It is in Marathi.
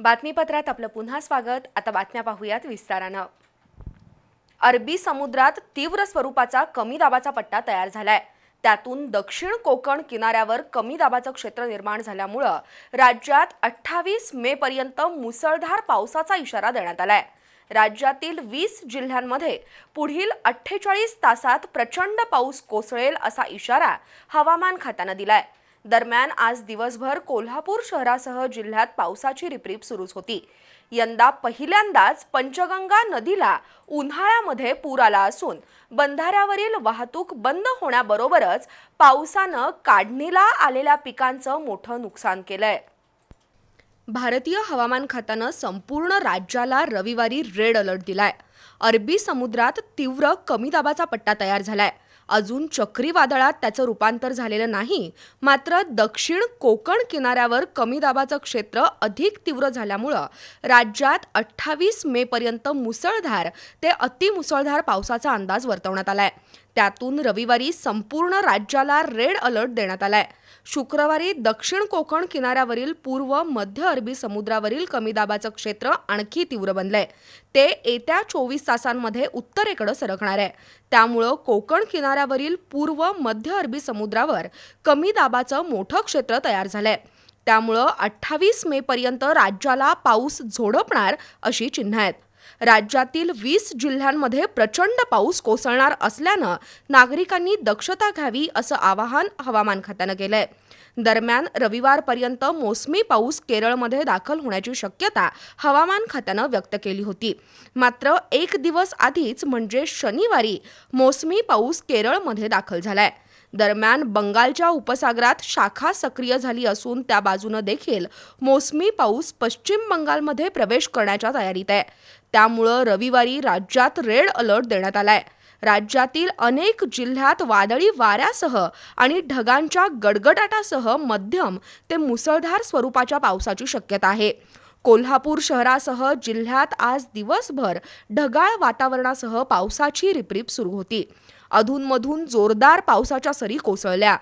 बातमीपत्रात आपलं पुन्हा स्वागत. आता बातम्या पाहूयात विस्तारानं. अरबी समुद्रात तीव्र स्वरूपाचा कमी दाबाचा पट्टा तयार झालाय. त्यातून दक्षिण कोकण किनाऱ्यावर कमी दाबाचं क्षेत्र निर्माण झाल्यामुळं राज्यात अठ्ठावीस मे पर्यंत मुसळधार पावसाचा इशारा देण्यात आलाय. राज्यातील वीस जिल्ह्यांमध्ये पुढील अठ्ठेचाळीस तासात प्रचंड पाऊस कोसळेल असा इशारा हवामान खात्यानं दिलाय. दरम्यान आज दिवसभर कोल्हापूर शहरासह जिल्ह्यात पावसाची रिपरिप सुरूच होती. यंदा पहिल्यांदाच पंचगंगा नदीला उन्हाळ्यामध्ये पूर आला असून बंधाऱ्यावरील वाहतूक बंद होण्याबरोबरच पावसानं काढणीला आलेल्या पिकांचं मोठं नुकसान केलंय. भारतीय हवामान खात्यानं संपूर्ण राज्याला रविवारी रेड अलर्ट दिलाय. अरबी समुद्रात तीव्र कमी दाबाचा पट्टा तयार झालाय. अजून चक्रीवादळात त्याचं रूपांतर झालेलं नाही. मात्र दक्षिण कोकण किनाऱ्यावर कमी दाबाचं क्षेत्र अधिक तीव्र झाल्यामुळं राज्यात अठ्ठावीस मे पर्यंत मुसळधार ते अतिमुसळधार पावसाचा अंदाज वर्तवण्यात आलाय. त्यातून रविवारी संपूर्ण राज्याला रेड अलर्ट देण्यात आलाय. शुक्रवारी दक्षिण कोकण किनाऱ्यावरील पूर्व मध्य अरबी समुद्रावरील कमी दाबाचं क्षेत्र आणखी तीव्र बनलंय. ते येत्या चोवीस तासांमध्ये उत्तरेकडे सरकणार आहे. त्यामुळं कोकण किनाऱ्यावरील पूर्व मध्य अरबी समुद्रावर कमी दाबाचं मोठं क्षेत्र तयार झालंय. त्यामुळं अठ्ठावीस मे पर्यंत राज्याला पाऊस झोडपणार अशी चिन्ह आहेत. राज्यातील वीस जिल्ह्यांमध्ये प्रचंड पाऊस कोसळणार असल्यानं नागरिकांनी दक्षता घ्यावी असं आवाहन हवामान खात्यानं केलंय. दरम्यान रविवारपर्यंत मोसमी पाऊस केरळमध्ये दाखल होण्याची शक्यता हवामान खात्यानं व्यक्त केली होती. मात्र एक दिवस आधीच म्हणजे शनिवारी मोसमी पाऊस केरळमध्ये दाखल झालाय. दरम्यान बंगालच्या उपसागरात शाखा सक्रिय झाली असून त्या बाजूनं देखील मोसमी पाऊस पश्चिम बंगालमध्ये प्रवेश करण्याच्या तयारीत आहे. त्यामुळं रविवारी राज्यात रेड अलर्ट देण्यात आलाय. राज्यातील अनेक जिल्ह्यात वादळी वाऱ्यासह आणि ढगांच्या गडगडाटासह मध्यम ते मुसळधार स्वरूपाच्या पावसाची शक्यता आहे. कोल्हापूर शहरासह जिल्ह्यात आज दिवसभर ढगाळ वातावरणासह पावसाची रिपरिप सुरू होती. अधूनमधून जोरदार पावसाच्या सरी कोसळल्या.